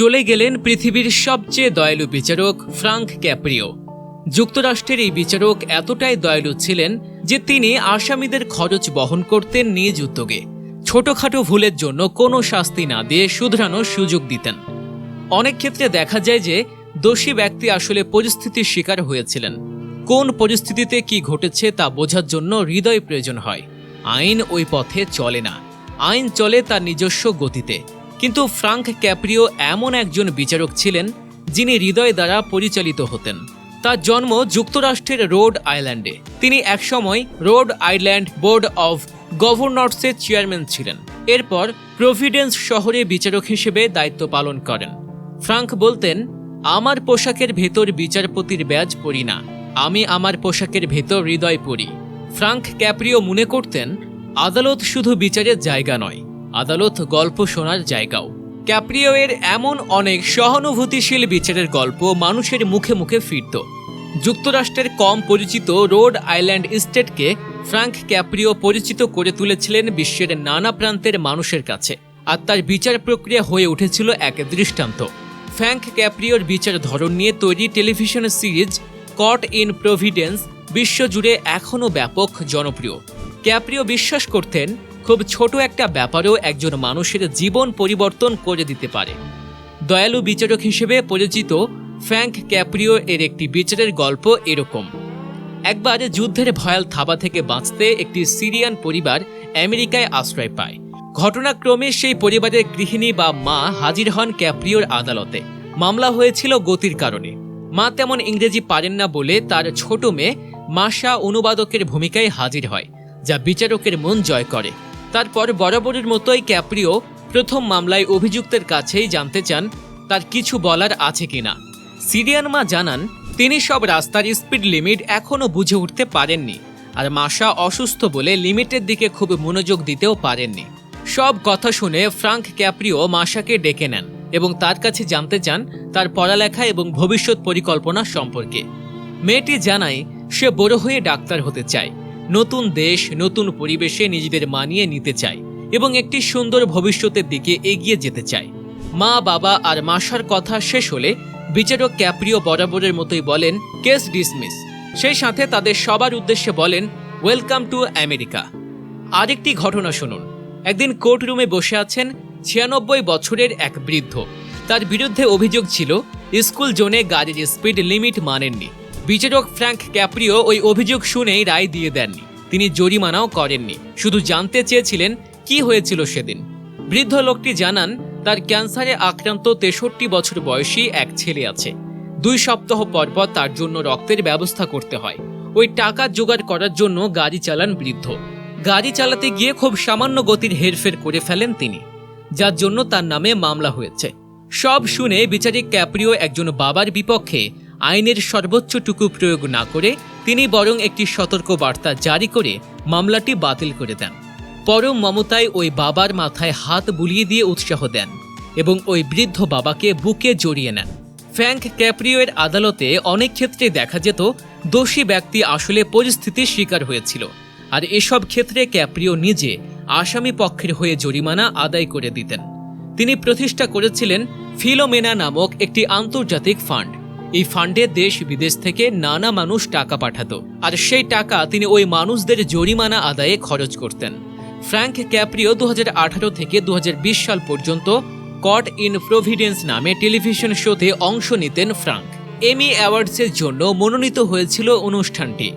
চলে গেলেন পৃথিবীর সবচেয়ে দয়ালু বিচারক ফ্রাঙ্ক ক্যাপ্রিও। যুক্তরাষ্ট্রের এই বিচারক এতটাই দয়ালু ছিলেন যে তিনি আসামিদের খরচ বহন করতেন নিজ উদ্যোগে ছোটখাটো ভুলের জন্য কোনো শাস্তি না দিয়ে শুধরানোর সুযোগ দিতেন। অনেক ক্ষেত্রে দেখা যায় যে দোষী ব্যক্তি আসলে পরিস্থিতির শিকার হয়েছিলেন। কোন পরিস্থিতিতে কি ঘটেছে তা বোঝার জন্য হৃদয় প্রয়োজন হয়। আইন ওই পথে চলে না। আইন চলে তার নিজস্ব গতিতে। কিন্তু ফ্রাঙ্ক ক্যাপ্রিও এমন একজন বিচারক ছিলেন যিনি হৃদয় দ্বারা পরিচালিত হতেন। তার জন্ম যুক্তরাষ্ট্রের রোড আইল্যান্ডে। তিনি একসময় রোড আইল্যান্ড বোর্ড অব গভর্নরসের চেয়ারম্যান ছিলেন। এরপর প্রভিডেন্স শহরে বিচারক হিসেবে দায়িত্ব পালন করেন। ফ্রাঙ্ক বলতেন, আমার পোশাকের ভেতর বিচারপতির ব্যাজ পরি না, আমি আমার পোশাকের ভেতর হৃদয় পরি। ফ্রাঙ্ক ক্যাপ্রিও মনে করতেন, আদালত শুধু বিচারের জায়গা নয় আদালত গল্প শোনার জায়গাও। ক্যাপ্রিও এর এমন অনেক সহানুভূতিশীল বিচারের গল্প মানুষের মুখে মুখে ফিরত। যুক্তরাষ্ট্রের কম পরিচিত রোড আইল্যান্ড স্টেটকে ফ্রাঙ্ক ক্যাপ্রিও পরিচিত করে তুলেছিলেন বিশ্বের নানা প্রান্তের মানুষের কাছে, আর তার বিচার প্রক্রিয়া হয়ে উঠেছিল এক দৃষ্টান্ত। ফ্র্যাঙ্ক ক্যাপ্রিওর বিচার ধরন নিয়ে তৈরি television series caught in Providence বিশ্বজুড়ে এখনও ব্যাপক জনপ্রিয়। ক্যাপ্রিও বিশ্বাস করতেন খুব ছোট একটা ব্যাপারেও একজন মানুষের জীবন পরিবর্তন করে দিতে পারে। দয়ালু বিচারক হিসেবে পরিচিত ফ্র্যাঙ্ক ক্যাপ্রিও এর একটি বিচারের গল্প এরকম। একবার যুদ্ধের ভয়াল থাবা থেকে বাঁচতে একটি সিরিয়ান পরিবার আমেরিকায় আশ্রয় পায়। ঘটনাক্রমে সেই পরিবারের গৃহিণী বা মা হাজির হন ক্যাপ্রিওর আদালতে। মামলা হয়েছিল গতির কারণে। মা তেমন ইংরেজি পারেন না বলে তার ছোট মেয়ে মাসা অনুবাদকের ভূমিকায় হাজির হয়, যা বিচারকের মন জয় করে। তারপর বরাবরের মতোই ক্যাপ্রিও প্রথম মামলায় অভিযুক্তের কাছেই জানতে চান তার কিছু বলার আছে কিনা। সিরিয়ান মা জানান, তিনি সব রাস্তার স্পিড লিমিট এখনও বুঝে উঠতে পারেননি আর মাসা অসুস্থ বলে লিমিটের দিকে খুব মনোযোগ দিতেও পারেননি। সব কথা শুনে ফ্রাঙ্ক ক্যাপ্রিও মাসাকে ডেকে নেন এবং তার কাছে জানতে চান তার পড়ালেখা এবং ভবিষ্যৎ পরিকল্পনা সম্পর্কে। মেয়েটি জানায়, সে বড় হয়ে ডাক্তার হতে চায়। নতুন দেশ, নতুন পরিবেশে নিজেদের মানিয়ে নিতে চায় এবং একটি সুন্দর ভবিষ্যতের দিকে এগিয়ে যেতে চায়। মা, বাবা আর মাসার কথা শেষ হলে বিচারক ক্যাপ্রিও বরাবরের মতোই বলেন কেস ডিসমিস সেই সাথে তাদের সবার উদ্দেশ্যে বলেন ওয়েলকাম টু আমেরিকা আরেকটি ঘটনা শুনুন। একদিন কোর্টরুমে বসে আছেন ছিয়ানব্বই বছরের এক বৃদ্ধ। তার বিরুদ্ধে অভিযোগ ছিল, স্কুল জোনে গাড়ির স্পিড লিমিট মানেননি। বিচারক ফ্র্যাঙ্ক ক্যাপ্রিও ওই অভিযোগ শুনেই রায় দিয়ে দেননি। তিনি জরিমানাও করেননি। শুধু জানতে চেয়েছিলেন কি হয়েছিল সেদিন। বৃদ্ধ লোকটি জানান, তার ক্যান্সারে আক্রান্ত তেষট্টি বছর বয়সী এক ছেলে আছে। দুই সপ্তাহ পর পর তার জন্য রক্তের ব্যবস্থা করতে হয়। ওই টাকা জোগাড় করার জন্য গাড়ি চালান বৃদ্ধ। গাড়ি চালাতে গিয়ে খুব সামান্য গতির হেরফের করে ফেলেন তিনি, যার জন্য তার নামে মামলা হয়েছে। সব শুনে বিচারিক ক্যাপ্রিও একজন বাবার বিপক্ষে আইনের সর্বোচ্চটুকু প্রয়োগ না করে তিনি বরং একটি সতর্ক বার্তা জারি করে মামলাটি বাতিল করে দেন। পরম মমতায় ওই বাবার মাথায় হাত বুলিয়ে দিয়ে উৎসাহ দেন এবং ওই বৃদ্ধ বাবাকে বুকে জড়িয়ে নেন। ফ্র্যাঙ্ক ক্যাপ্রিওয়ের আদালতে অনেক ক্ষেত্রে দেখা যেত দোষী ব্যক্তি আসলে পরিস্থিতির শিকার হয়েছিল। আর এসব ক্ষেত্রে ক্যাপ্রিও নিজে আসামি পক্ষের হয়ে জরিমানা আদায় করে দিতেন। তিনি প্রতিষ্ঠা করেছিলেন ফিলোমেনা নামক একটি আন্তর্জাতিক ফান্ড। এই ফান্ডে দেশ বিদেশ থেকে নানা মানুষ টাকা পাঠাতো। আর সেই টাকা তিনি ওই মানুষদের জরিমানা আদায়ে খরচ করতেন। ফ্র্যাঙ্ক ক্যাপ্রিও দু হাজার আঠারো থেকে দু হাজার বিশ সাল পর্যন্ত কট ইন প্রভিডেন্স নামে টেলিভিশন শোতে অংশ নিতেন ফ্রাঙ্ক এমি অ্যাওয়ার্ডসের জন্য মনোনীত হয়েছিল অনুষ্ঠানটি।